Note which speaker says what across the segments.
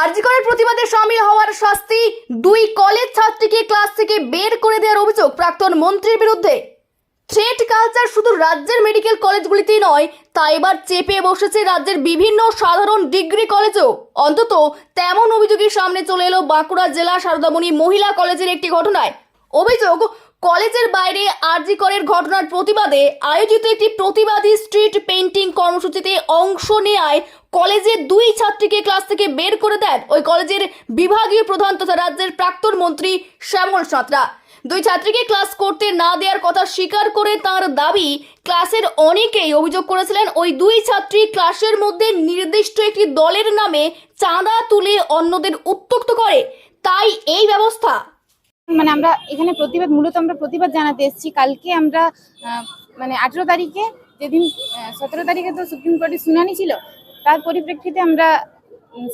Speaker 1: আরজিকরের প্রতিবাদে সামিল হওয়ার শাস্তি দুই কলেজ ছাত্রীকে ক্লাস থেকে বের করে দেওয়ার অভিযোগ প্রাক্তন মন্ত্রীর বিরুদ্ধে। থ্রেট কালচার শুধু রাজ্যের মেডিকেল কলেজগুলিতেই নয়, তা এবার চেপে বসেছে রাজ্যের বিভিন্ন সাধারণ ডিগ্রি কলেজেও। অন্তত তেমন অভিযোগই সামনে চলে এলো বাঁকুড়া জেলা সারদামণি মহিলা কলেজের একটি ঘটনায়। অভিযোগ কলেজের বাইরে আরজিকরের ঘটনার প্রতিবাদে আয়োজিত একটি প্রতিবাদী স্ট্রিট পেন্টিং কর্মসূচিতে অংশ নেয় কলেজের দুই ছাত্রীকে ক্লাস থেকে বের করে দেন ওই কলেজের বিভাগীয় প্রধান তথা রাজ্যের প্রাক্তন মন্ত্রী শ্যামল সাঁতরা। দুই ছাত্রীকে ক্লাস করতে না দেওয়ার কথা স্বীকার করে তার দাবি, ক্লাসের অনেকেই অভিযোগ করেছিলেন ওই দুই ছাত্রী ক্লাসের মধ্যে নির্দিষ্ট একটি দলের নামে চাঁদা তুলে অন্যদের উত্তক্ত করে। তাই এই ব্যবস্থা
Speaker 2: মানে আমরা এখানে প্রতিবাদ, মূলত আমরা প্রতিবাদ জানাতে এসেছি। কালকে আমরা মানে আঠেরো তারিখে যেদিন সতেরো তারিখে তো সুপ্রিম কোর্টে শুনানি ছিল, তার পরিপ্রেক্ষিতে আমরা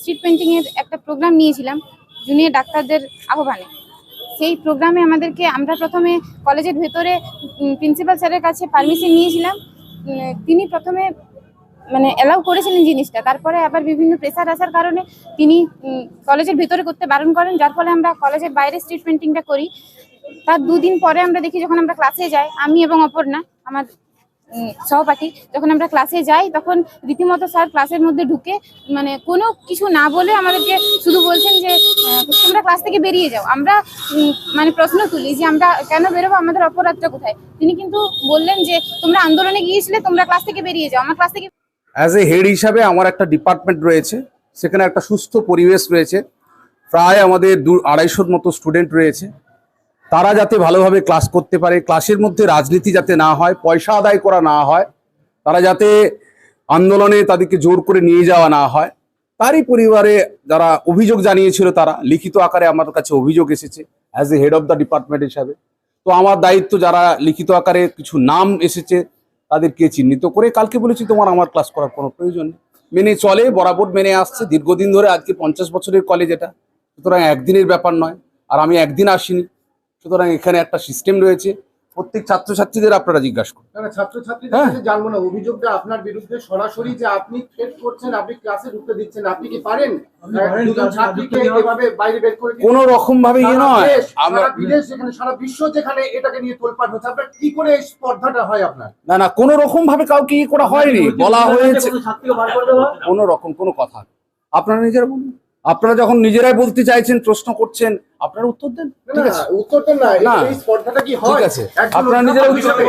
Speaker 2: স্ট্রিট পেন্টিংয়ের একটা প্রোগ্রাম নিয়েছিলাম, জুনিয়র ডাক্তারদের আহ্বানে। সেই প্রোগ্রামে আমাদেরকে, আমরা প্রথমে কলেজের ভেতরে প্রিন্সিপাল স্যারের কাছে পারমিশন নিয়েছিলাম তিনি প্রথমে মানে অ্যালাউ করেছিলেন জিনিসটা। তারপরে আবার বিভিন্ন প্রেসার আসার কারণে তিনি কলেজের ভিতরে করতে বারণ করেন, যার ফলে আমরা কলেজের বাইরে স্ট্রিট পেন্টিংটা করি। তার দুদিন পরে আমরা দেখি যখন আমরা ক্লাসে যাই, আমি এবং অপর্ণা, আমার সহপাঠী, যখন আমরা ক্লাসে যাই, তখন রীতিমতো স্যার ক্লাসের মধ্যে ঢুকে মানে কোনো কিছু না বলে আমাদেরকে শুধু বলছেন যে তোমরা ক্লাস থেকে বেরিয়ে যাও। আমরা মানে প্রশ্ন তুলি যে আমরা কেন বেরোবো, আমাদের অপরাধটা কোথায়? তিনি কিন্তু বললেন যে, তোমরা আন্দোলনে গিয়েছিলে, তোমরা ক্লাস থেকে বেরিয়ে যাও। আমার ক্লাস থেকে
Speaker 3: অ্যাজ এ হেড হিসাবে আমার একটা ডিপার্টমেন্ট রয়েছে, সেখানে একটা সুস্থ পরিবেশ রয়েছে। প্রায় আমাদের দু আড়াইশোর মতো স্টুডেন্ট রয়েছে। তারা যাতে ভালোভাবে ক্লাস করতে পারে ক্লাসের মধ্যে রাজনীতি যাতে না হয়, পয়সা আদায় করা না হয়, তারা যাতে আন্দোলনে তাদেরকে জোর করে নিয়ে যাওয়া না হয়, তারই পরিবারে যারা অভিযোগ জানিয়েছিল তারা, লিখিত আকারে আমার কাছে অভিযোগ এসেছে as a head of the department হিসাবে। তো আমার দায়িত্ব যারা লিখিত আকারে কিছু নাম এসেছে তাদেরকে চিহ্নিত করে কালকে বলেছি তোমার আমার ক্লাস করার কোনো প্রয়োজন নেই। মেনে চলে, বরাবর মেনে আসছে। দীর্ঘদিন ধরে আজকে পঞ্চাশ বছরের কলেজ এটা। সুতরাং একদিনের ব্যাপার নয়। আর আমি একদিন আসিনি। সুতরাং এখানে একটা সিস্টেম রয়েছে। প্রত্যেক ছাত্রছাত্রীদের আপনারা জিজ্ঞাসা করুন।
Speaker 4: ছাত্রছাত্রীদের
Speaker 3: হ্যাঁ।
Speaker 4: জানব না অভিযোগটা আপনার বিরুদ্ধে সরাসরি যে আপনি থ্রেট করছেন আপনি ক্লাসে ঢুকতে দিচ্ছেন আপনি কি পারেন? করে দিতে?
Speaker 3: রকম ভাবে ইয়ে
Speaker 4: সারা
Speaker 3: নয়।
Speaker 4: সারা বিদেশ যেখানে সারা বিশ্ব যেখানে এটাকে নিয়ে তোলপাড় হচ্ছে আপনার কি করে স্পর্ধাটা হয় আপনার?
Speaker 3: না না কোনো রকম ভাবে কাউকে ইয়ে করা হয়নি। বলা হয়েছে
Speaker 5: কোনো
Speaker 3: কোনো রকম কোনো কথা। আপনারা নিজেরা বলুন। আপনারা যখন নিজেরাই বলতে চাইছেন প্রশ্ন করছেন আপনারা উত্তর দেন ঠিক আছে
Speaker 4: উত্তরটা না
Speaker 3: না।
Speaker 4: স্পর্ধাটা কি
Speaker 3: ঠিক
Speaker 4: হয়
Speaker 3: আছে আপনারা নিজেরা উত্তর।